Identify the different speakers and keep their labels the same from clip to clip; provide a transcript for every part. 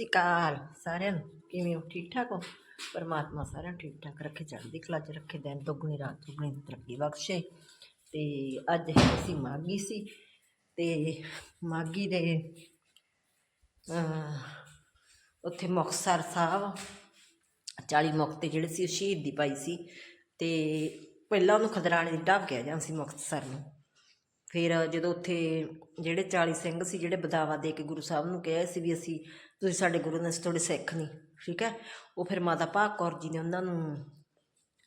Speaker 1: ਸ੍ਰੀ ਅਕਾਲ ਸਾਰਿਆਂ ਨੂੰ। ਕਿਵੇਂ ਹੋ? ਠੀਕ ਠਾਕ ਹੋ? ਪਰਮਾਤਮਾ ਸਾਰਿਆਂ ਨੂੰ ਠੀਕ ਠਾਕ ਰੱਖੇ ਚੜ੍ਹਦੀ ਕਲਾ 'ਚ ਰੱਖੇ ਦਿਨ ਦੁੱਗਣੀ ਰਾਤ ਦੁੱਗਣੀ ਤਰੱਕੀ ਬਖਸ਼ੇ। ਤੇ ਅੱਜ ਅਸੀਂ ਮਾਗੀ ਸੀ ਤੇ ਮਾਗੀ ਦੇ ਅਹ, ਉੱਥੇ ਮੁਕਤਸਰ ਸਾਹਿਬ 40 ਮੁਕਤੇ ਜਿਹੜੇ ਸੀ ਉਹ ਸ਼ਹੀਦ ਦੀ ਪਾਈ ਸੀ। ਤੇ ਪਹਿਲਾਂ ਉਹਨੂੰ ਖਦਰਾਣੇ ਦੀ ਢਾਬ ਕਿਹਾ ਜਾਂਦਾ ਸੀ ਮੁਕਤਸਰ ਨੂੰ। ਫਿਰ ਜਦੋਂ ਉੱਥੇ ਜਿਹੜੇ 40 ਸਿੰਘ ਸੀ, ਜਿਹੜੇ ਬਦਾਵਾ ਦੇ ਕੇ ਗੁਰੂ ਸਾਹਿਬ ਨੂੰ ਕਿਹਾ ਸੀ ਵੀ ਅਸੀਂ, ਤੁਸੀਂ ਸਾਡੇ ਗੁਰੂ ਨੇ ਤੁਹਾਡੇ ਸਿੱਖ ਨਹੀਂ ਠੀਕ ਹੈ? ਉਹ ਫਿਰ ਮਾਤਾ ਭਾਗ ਕੌਰ ਜੀ ਨੇ ਉਹਨਾਂ ਨੂੰ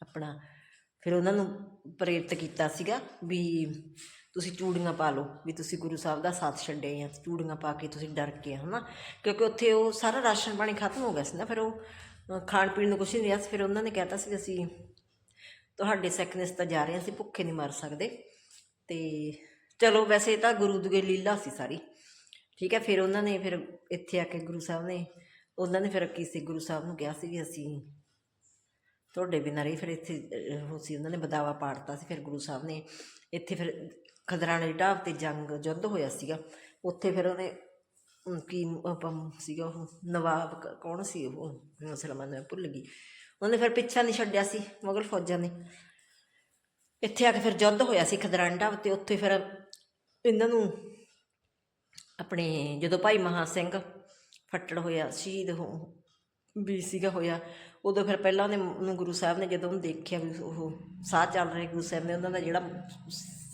Speaker 1: ਆਪਣਾ, ਫਿਰ ਉਹਨਾਂ ਨੂੰ ਪ੍ਰੇਰਿਤ ਕੀਤਾ ਸੀਗਾ ਵੀ ਤੁਸੀਂ ਚੂੜੀਆਂ ਪਾ ਲਓ, ਵੀ ਤੁਸੀਂ ਗੁਰੂ ਸਾਹਿਬ ਦਾ ਸਾਥ ਛੱਡੇ ਆ, ਚੂੜੀਆਂ ਪਾ ਕੇ ਤੁਸੀਂ ਡਰ ਕੇ ਹਨਾ? ਕਿਉਂਕਿ ਉੱਥੇ ਉਹ ਸਾਰਾ ਰਾਸ਼ਨ ਪਾਣੀ ਖਤਮ ਹੋ ਗਿਆ ਸੀ ਨਾ, ਫਿਰ ਉਹ ਖਾਣ ਪੀਣ ਨੂੰ ਕੁਛ ਨਹੀਂ ਰਿਹਾ ਸੀ, ਫਿਰ ਉਹਨਾਂ ਨੇ ਕਹਿਤਾ ਸੀ ਅਸੀਂ ਤੁਹਾਡੇ ਸਿੱਖਨੇਸ ਤਾਂ ਜਾ ਰਹੇ ਹਾਂ, ਅਸੀਂ ਭੁੱਖੇ ਨਹੀਂ ਮਰ ਸਕਦੇ। ਤੇ ਚਲੋ ਵੈਸੇ ਤਾਂ ਗੁਰੂ ਦੀ ਲੀਲਾ ਸੀ ਸਾਰੀ। ਠੀਕ ਹੈ, ਫਿਰ ਉਹਨਾਂ ਨੇ ਫਿਰ ਇੱਥੇ ਆ ਕੇ ਗੁਰੂ ਸਾਹਿਬ ਨੇ, ਉਹਨਾਂ ਨੇ ਫਿਰ ਕੀ ਸੀ ਗੁਰੂ ਸਾਹਿਬ ਨੂੰ ਕਿਹਾ ਸੀ ਵੀ ਅਸੀਂ ਤੁਹਾਡੇ ਬਿਨਾਂ ਰਹੀ ਫਿਰ ਇੱਥੇ ਉਹ ਸੀ, ਉਹਨਾਂ ਨੇ ਬਦਾਵਾ ਪਾੜਤਾ ਸੀ, ਫਿਰ ਗੁਰੂ ਸਾਹਿਬ ਨੇ ਇੱਥੇ ਫਿਰ ਖਦਰਾਣੇ ਦੀ ਢਾਬ ਤੇ ਜੰਗ ਯੁੱਧ ਹੋਇਆ ਸੀਗਾ। ਉੱਥੇ ਫਿਰ ਉਹਨੇ ਕੀ ਆਪਾਂ ਸੀਗਾ ਉਹ, ਨਵਾਬ ਕੌਣ ਸੀ ਉਹ? ਮੁਸਲਮਾਨ ਮੈਂ ਭੁੱਲ ਗਈ। ਉਹਨੇ ਫਿਰ ਪਿੱਛਾ ਨਹੀਂ ਛੱਡਿਆ ਸੀ, ਮੁਗਲ ਫੌਜਾਂ ਨੇ। ਇੱਥੇ ਆ ਕੇ ਫਿਰ ਯੁੱਧ ਹੋਇਆ ਸੀ ਖਦਰਾਣੇ ਢਾਬ ਤੇ, ਉੱਥੇ ਫਿਰ ਇਹਨਾਂ ਨੂੰ ਆਪਣੇ ਜਦੋਂ ਭਾਈ ਮਹਾ ਸਿੰਘ ਫੱਟੜ ਹੋਇਆ, ਸ਼ਹੀਦ ਹੋ, ਵੀ ਸੀਗਾ ਹੋਇਆ, ਉਦੋਂ ਫਿਰ ਪਹਿਲਾਂ ਉਹਨੇ ਉਹਨੂੰ ਗੁਰੂ ਸਾਹਿਬ ਨੇ ਜਦੋਂ ਉਹਨੂੰ ਦੇਖਿਆ ਵੀ ਉਹ ਸਾਹ ਚੱਲ ਰਹੇ ਗੁਰੂ ਸਾਹਿਬ ਨੇ, ਉਹਨਾਂ ਦਾ ਜਿਹੜਾ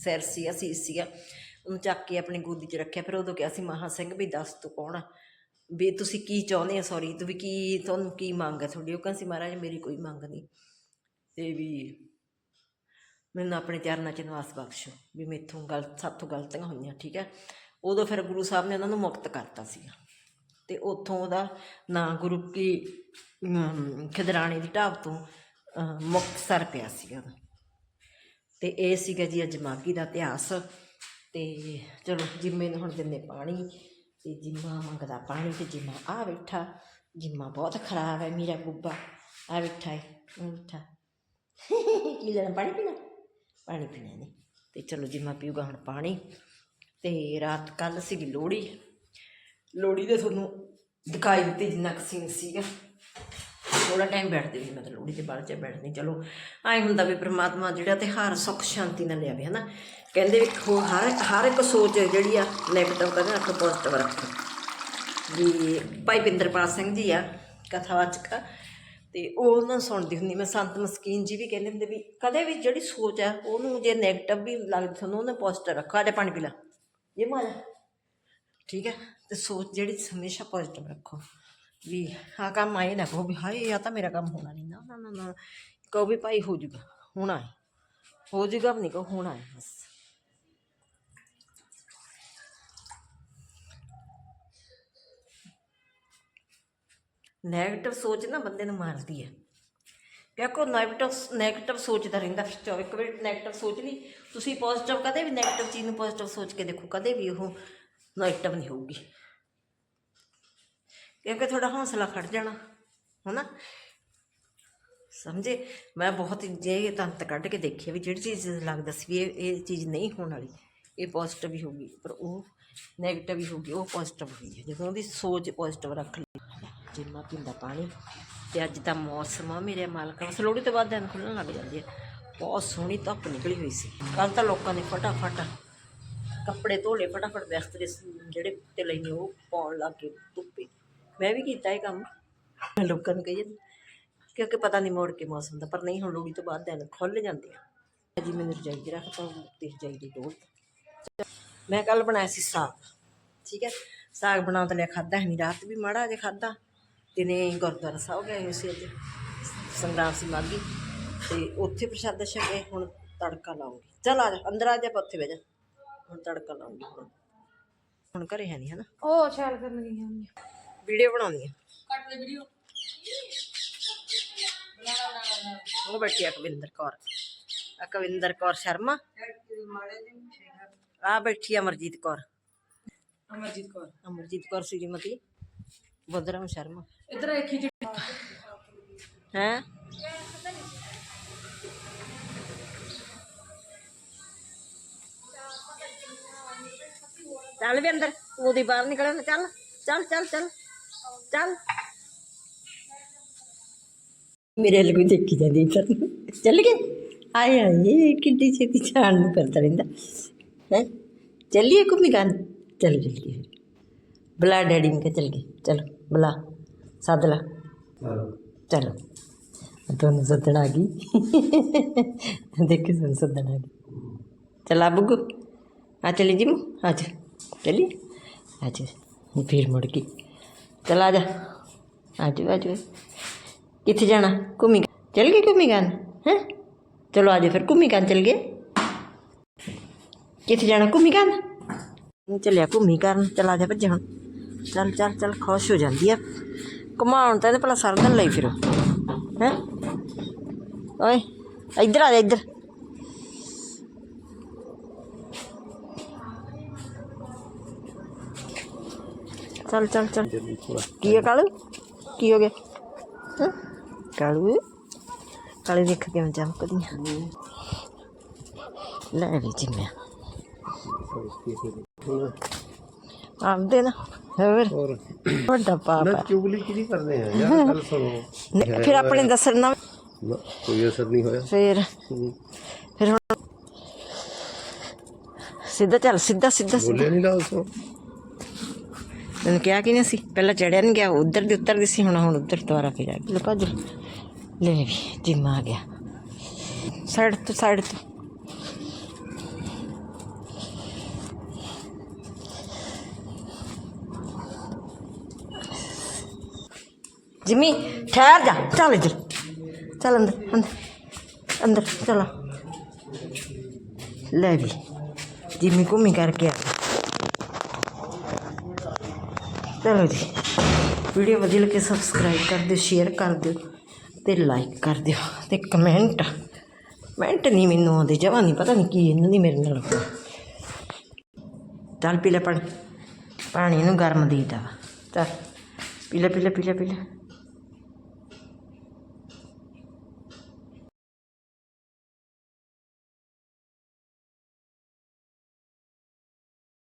Speaker 1: ਸਿਰ ਸੀਗਾ ਸੀਸ ਸੀਗਾ, ਉਹਨੂੰ ਚੱਕ ਕੇ ਆਪਣੀ ਗੋਦੀ 'ਚ ਰੱਖਿਆ, ਫਿਰ ਉਦੋਂ ਕਿਹਾ ਸੀ ਮਹਾ ਸਿੰਘ ਵੀ ਦੱਸ ਤੂੰ ਕੌਣ ਆ? ਵੀ ਤੁਸੀਂ ਕੀ ਚਾਹੁੰਦੇ ਆ ਸੌਰੀ ਤੂੰ ਵੀ ਕੀ, ਤੁਹਾਨੂੰ ਕੀ ਮੰਗ ਹੈ ਤੁਹਾਡੀ? ਉਹ ਕਹਿੰਦੇ ਸੀ ਮਹਾਰਾਜ, ਮੇਰੀ ਕੋਈ ਮੰਗ ਨਹੀਂ। ਤੇ ਵੀ ਮੈਨੂੰ ਆਪਣੇ ਚਰਨਾਂ 'ਚ ਨਿਵਾਸ ਬਖਸ਼ੋ ਵੀ ਮੇਥੋਂ ਗਲਤ ਸਾਥੋਂ ਗਲਤੀਆਂ ਹੋਈਆਂ ਠੀਕ ਹੈ? ਉਦੋਂ ਫਿਰ ਗੁਰੂ ਸਾਹਿਬ ਨੇ ਉਹਨਾਂ ਨੂੰ ਮੁਕਤ ਕਰਤਾ ਸੀਗਾ। ਤੇ ਉੱਥੋਂ ਉਹਦਾ ਨਾਂ ਗੁਰੂ ਕੀ ਅਮ, ਖਿਦਰਾਣੇ ਦੀ ਢਾਬ ਤੋਂ ਅਹ, ਮੁਕਤਸਰ ਪਿਆ ਸੀਗਾ ਉਹਦਾ। ਤੇ ਇਹ ਸੀਗਾ ਜੀ ਅੱਜ ਮਾਘੀ ਦਾ ਇਤਿਹਾਸ। ਤੇ ਚਲੋ ਜਿੰਮੇ ਨੂੰ ਹੁਣ ਦਿੰਦੇ ਪਾਣੀ ਤੇ ਜਿੰਮਾ ਮੰਗਦਾ ਪਾਣੀ ਤੇ ਜਿੰਮਾ ਆ ਬੈਠਾ। ਜਿੰਮਾ ਬਹੁਤ ਖਰਾਬ ਹੈ ਮੇਰਾ ਗੁੱਬਾ ਆ ਬੈਠਾ ਹੈ ਬੈਠਾ। ਕੀ ਲੈਣਾ ਪਾਣੀ ਪੀਣਾ? ਪਾਣੀ ਪੀਣਾ ਨੇ। ਤੇ ਚਲੋ ਜਿੰਮਾ ਪੀਊਗਾ ਹੁਣ ਪਾਣੀ। ਤੇ ਰਾਤ ਕੱਲ ਸੀਗੀ ਲੋਹੜੀ। ਲੋਹੜੀ ਦੇ ਤੁਹਾਨੂੰ ਦਿਖਾਈ ਦਿੱਤੀ ਜਿੰਨਾ ਕੁ ਸੀਨ ਸੀਗਾ। ਥੋੜਾ ਟਾਈਮ ਬੈਠਦੇ ਵੀ ਮੈਂ ਤਾਂ ਲੋਹੜੀ ਦੇ ਬਾਅਦ ਚ ਬੈਠਦੀ। ਚਲੋ ਐ ਹੁੰਦਾ ਵੀ ਪ੍ਰਮਾਤਮਾ ਜਿਹੜਾ ਤਿਉਹਾਰ ਸੁੱਖ ਸ਼ਾਂਤੀ ਨਾਲ ਲਿਆਵੇ, ਹਨਾ। ਕਹਿੰਦੇ ਵੀ ਖੋ- ਹਰ ਹਰ ਇੱਕ ਸੋਚ ਜਿਹੜੀ ਆ ਨੈਗੇਟਿਵ ਕਦੇ ਰੱਖੋ ਪੋਜ਼ਿਟਿਵ ਰੱਖੋ। ਵੀ ਭਾਈ ਪਿੰਦਰਪਾਲ ਸਿੰਘ ਜੀ ਆ, ਕਥਾਵਾਚਕ ਤੇ ਉਹ ਉਹਨਾਂ ਸੁਣਦੀ ਹੁੰਦੀ, ਮੈਂ ਸੰਤ ਮਸਕੀਨ ਜੀ ਵੀ ਕਹਿੰਦੇ ਹੁੰਦੇ ਵੀ ਕਦੇ ਵੀ ਜਿਹੜੀ ਸੋਚ ਹੈ ਉਹਨੂੰ ਜੇ ਨੈਗੇਟਿਵ ਵੀ ਲੱਗਦੀ ਤੁਹਾਨੂੰ ਉਹਨੇ ਪੋਜ਼ਿਟਿਵ ਰੱਖੋ ਆਜਾ ਪਾਣੀ ਪੀ ਲੈ। ਇਹ ਮਾਜਾ ਠੀਕ ਹੈ? ਤੇ ਸੋਚ ਜਿਹੜੀ ਹਮੇਸ਼ਾ ਪੋਜ਼ਿਟਿਵ ਰੱਖੋ। ਵੀ ਹਾਂ ਕੰਮ ਆਏ ਨਾ ਕਹੋ ਵੀ ਹਾਏ ਆ ਤਾਂ ਮੇਰਾ ਕੰਮ ਹੋਣਾ ਨਹੀਂ ਨਾ ਨਾ ਨਾ ਨਾ। ਕਹੋ ਵੀ ਭਾਈ ਹੋ ਜੂਗਾ, ਹੋਣਾ ਹੈ ਹੋ ਜੂਗਾ ਵੀ ਨਹੀਂ ਕਹੋ, ਹੋਣਾ ਹੈ ਬਸ। ਨੈਗੇਟਿਵ ਸੋਚ ਨਾ ਬੰਦੇ ਨੂੰ ਮਾਰਦੀ ਹੈ। ਕਿਉਂਕਿ ਉਹ ਨੈਗੇਟਿਵ ਨੈਗੇਟਿਵ ਸੋਚਦਾ ਰਹਿੰਦਾ ਫਿਰ 24 ਮਿੰਟ ਨੈਗੇਟਿਵ ਸੋਚ ਲਈ, ਤੁਸੀਂ ਪੋਜ਼ਿਟਿਵ ਕਦੇ ਵੀ ਨੈਗੇਟਿਵ ਚੀਜ਼ ਨੂੰ ਪੋਜ਼ਿਟਿਵ ਸੋਚ ਕੇ ਦੇਖੋ, ਕਦੇ ਵੀ ਉਹ ਨੈਗੇਟਿਵ ਨਹੀਂ ਹੋਊਗੀ। ਕਿਉਂਕਿ ਤੁਹਾਡਾ ਹੌਸਲਾ ਖੜ ਜਾਣਾ, ਹੈਨਾ? ਸਮਝੇ? ਮੈਂ ਬਹੁਤ ਜੇ ਤੰਤ ਕੱਢ ਕੇ ਦੇਖਿਆ ਵੀ ਜਿਹੜੀ ਚੀਜ਼ ਲੱਗਦਾ ਸੀ ਵੀ ਇਹ ਇਹ ਚੀਜ਼ ਨਹੀਂ ਹੋਣ ਵਾਲੀ, ਇਹ ਪੋਜ਼ਿਟਿਵ ਹੀ ਹੋਊਗੀ, ਪਰ ਉਹ ਨੈਗੇਟਿਵ ਹੀ ਹੋਊਗੀ, ਉਹ ਪੋਜ਼ਿਟਿਵ ਹੋਈ ਹੈ। ਜਦੋਂ ਉਹਦੀ ਸੋਚ ਪੋਜ਼ਿਟਿਵ ਰੱਖ ਲਈ ਜਿੰਨਾ ਪੀਂਦਾ ਪਾਣੀ, ਤੇ ਅੱਜ ਦਾ ਮੌਸਮ ਆ, ਮੇਰੇ ਮਾਲਕਾਂ ਬਸ ਲੋਹੜੀ ਤੋਂ ਬਾਅਦ ਦਿਨ ਖੁੱਲਣ ਲੱਗ ਜਾਂਦੀ ਹੈ ਬਹੁਤ ਸੋਹਣੀ ਧੁੱਪ ਨਿਕਲੀ ਹੋਈ ਸੀ। ਕੱਲ ਤਾਂ ਲੋਕਾਂ ਨੇ ਫਟਾਫਟ ਕੱਪੜੇ ਧੋਲੇ, ਫਟਾਫਟ ਬਿਸਤਰੇ ਜਿਹੜੇ ਤੇ ਲੈਣੇ ਉਹ ਪਾਉਣ ਲੱਗ ਗਏ ਧੁੱਪੇ। ਮੈਂ ਵੀ ਕੀਤਾ ਇਹ ਕੰਮ। ਮੈਂ ਲੋਕਾਂ ਨੂੰ ਕਹੀ ਕਿਉਂਕਿ ਪਤਾ ਨਹੀਂ ਮੋੜ ਕੇ ਮੌਸਮ ਦਾ, ਪਰ ਨਹੀਂ, ਹੁਣ ਲੋਹੜੀ ਤੋਂ ਬਾਅਦ ਦਿਨ ਖੁੱਲ ਜਾਂਦੇ ਆ। ਜੀ, ਮੈਨੂੰ ਰਜਾਈ ਦੇ ਰੱਖਤਾ, ਤੇ ਰਜਾਈ ਦੀ ਲੋੜ ਮੈਂ ਕੱਲ ਬਣਾਇਆ ਸੀ ਸਾਗ। ਠੀਕ ਹੈ, ਸਾਗ ਬਣਾ ਤਾਂ ਲਿਆ ਖਾਦਾ ਹੈ ਨਹੀਂ। ਰਾਤ ਵੀ ਮਾੜਾ ਜੇ ਖਾਦਾ ਦਿਨੇ ਗੁਰਦੁਆਰਾ ਸਾਹਿਬ ਗਏ ਹੋਏ ਸੀ ਅੱਜ ਸੰਗਰਾਮ ਸੀ ਮਾਗੀ ਤੇ ਉੱਥੇ ਪ੍ਰਸ਼ਾਦਾ ਛਕੇ ਹੁਣ ਤੜਕਾ ਲਾਉਂਗੀ। ਚੱਲ ਆ ਜਾ ਅੰਦਰ ਆ ਜਾ ਉੱਥੇ ਬਹਿ ਜਾ। ਹੁਣ ਤੜਕਾ ਲਾਉਂਗੀ ਹੁਣ। ਹੁਣ ਘਰੇ ਹੈ ਨਹੀਂ ਹਨਾ?
Speaker 2: ਉਹ ਛਾਲ ਕਰਨ ਗਈ ਹਾਂ
Speaker 1: ਵੀਡੀਓ ਬਣਾਉਣੀ ਹੈ ਉਹ ਬੈਠੀ ਆ ਕਵਿੰਦਰ ਕੌਰ। ਆ ਕਵਿੰਦਰ ਕੌਰ ਸ਼ਰਮਾ। ਆ ਬੈਠੀ ਆ ਅਮਰਜੀਤ ਕੌਰ।
Speaker 2: ਅਮਰਜੀਤ ਕੌਰ।
Speaker 1: ਅਮਰਜੀਤ ਕੌਰ ਸ਼੍ਰੀਮਤੀ। ਬਦਰਮ ਸ਼ਰਮਾ।
Speaker 2: ਇਧਰ ਦੇਖੀ ਜੀ।
Speaker 1: ਹੈ? ਚੱਲ ਵੀ ਅੰਦਰ ਉਹਦੀ ਬਾਹਰ ਨਿਕਲਣ ਚੱਲ ਚੱਲ ਚੱਲ ਚੱਲ ਚੱਲ। ਮੇਰੇ ਲਈ ਦੇਖੀ ਜਾਂਦੀ ਫਿਰ ਚੱਲ ਗਏ। ਆਏ ਆਏ ਕਿੱਡੀ ਛੇਤੀ ਜਾਣ ਨੂੰ ਕਰਦਾ ਰਹਿੰਦਾ। ਹੈ? ਚੱਲੀਏ ਘੁੰਮੀ ਗਾਂ ਚਲ ਜਲਦੀ ਬੁਲਾ ਡੈਡੀ ਨੂੰ ਕਿ ਚੱਲ ਗਏ। ਚਲੋ। ਬੁਲਾ ਸੱਦ ਲਾ ਚਲੋ ਤੁਹਾਨੂੰ ਸੱਦਣ ਆ ਗਈ ਦੇਖੀ ਤੁਹਾਨੂੰ ਸੱਦਣ ਆ ਗਈ ਚਲਾ ਬੁੱਗੂ ਆ ਚਲੀ ਜੀ ਮੂੰ ਆ ਜਾ ਚਲੀ ਆ ਜਾ ਫਿਰ ਮੁੜ ਕੇ ਚਲ ਆ ਜਾ ਆ ਜਾ ਆ ਜਾ ਕਿੱਥੇ ਜਾਣਾ ਘੁੰਮੀ ਚੱਲ ਗਏ ਘੁੰਮੀ ਗਾਨ ਹੈ ਚਲੋ ਆ ਜਾ ਫਿਰ ਘੁੰਮੀ ਗਾਨ ਚੱਲ ਗਏ ਕਿੱਥੇ ਜਾਣਾ ਘੁੰਮੀ ਗਾਨ ਚੱਲਿਆ ਘੁੰਮੀ ਕਰਨ ਚੱਲ ਚੱਲ ਚੱਲ, ਖੁਸ਼ ਹੋ ਜਾਂਦੀ ਆ। ਘੁਮਾਉਣ ਤਾਂ ਇਹਦੇ ਭਲਾ ਸਾਰਾ ਦਿਨ ਲਈ ਫਿਰੋ। ਹੈ? ਓਏ, ਇੱਧਰ ਆ ਜਾ, ਇੱਧਰ। ਚੱਲ ਚੱਲ ਚੱਲ। ਕੀ ਹੈ ਕਾਲੂ? ਕੀ ਹੋ ਗਿਆ? ਹੈਂ? ਕਾਲੂ? ਕਾਲੇ ਦੇਖ ਕਿਵੇਂ ਚਮਕਦੀਆਂ ਲੈ ਵੀ ਜਿੰਮਿਆ ਆਉਂਦੇ ਨਾ। ਹੋਰ?
Speaker 3: ਹੋਰ।
Speaker 1: ਵੱਡਾ ਪਾਪਾ
Speaker 3: ਨਾ ਚੁਗਲੀ ਕਿਹਦੀ ਕਰਦੇ ਆ ਯਾਰ ਗੱਲ ਸੁਣੋ।
Speaker 1: ਨਹੀਂ, ਫਿਰ ਆਪਣੇ ਦੱਸਣਾ
Speaker 3: ਨਾ, ਕੋਈ ਅਸਰ ਨਹੀਂ ਹੋਇਆ।
Speaker 1: ਫਿਰ?
Speaker 3: ਹੂੰ।
Speaker 1: ਫਿਰ ਹੁਣ ਸਿੱਧਾ ਚੱਲ ਸਿੱਧਾ ਸਿੱਧਾ ਸਿੱਧਾ।
Speaker 3: ਬੋਲੇ ਨਹੀਂ ਲਾ ਉਸੋ
Speaker 1: ਤੈਨੂੰ ਕਿਹਾ ਕਿ ਨਹੀਂ ਸੀ? ਪਹਿਲਾਂ ਚੜਿਆ ਨਹੀਂ ਗਿਆ ਉਧਰ ਦੀ ਉੱਤਰ ਦੀ ਸੀ ਹੁਣ ਹੁਣ ਉਧਰ ਦੁਬਾਰਾ ਫਿਰ ਆ ਗਿਆ ਲੈ ਭੱਜ। ਲੈ ਵੀ ਜਿੰਮ ਆ ਗਿਆ। ਸਾਈਡ ਤੋਂ ਸਾਈਡ ਤੋਂ। ਜਿਮੀ, ਠਹਿਰ ਜਾ। ਚੱਲ ਇੱਧਰ। ਚੱਲ ਅੰਦਰ ਅੰਦਰ। ਅੰਦਰ, ਚਲੋ। ਲੈ ਵੀ, ਜਿਮੀ ਘੁੰਮੀ ਕਰਕੇ ਆ। ਚਲੋ ਜੀ। ਵੀਡੀਓ ਵਧੀਆ ਲੱਗੇ ਸਬਸਕ੍ਰਾਈਬ ਕਰ ਦਿਓ ਸ਼ੇਅਰ ਕਰ ਦਿਓ ਤੇ ਲਾਈਕ ਕਰ ਦਿਓ ਤੇ ਕਮੈਂਟ ਕਮੈਂਟ ਨਹੀਂ ਮੈਨੂੰ ਆਉਂਦੇ, ਜਮਾਂ ਨਹੀਂ, ਪਤਾ ਨਹੀਂ ਕੀ ਇਹਨਾਂ ਦੀ ਮੇਰੇ ਨਾਲ। ਚੱਲ ਪੀ ਲੈ ਪਾਣੀ। ਪਾਣੀ ਨੂੰ ਗਰਮ ਦੇਈਦਾ ਵਾ। ਚੱਲ। ਪੀ ਲੈ ਪੀ ਲੈ ਪੀ ਲੈ ਪੀ ਲੈ।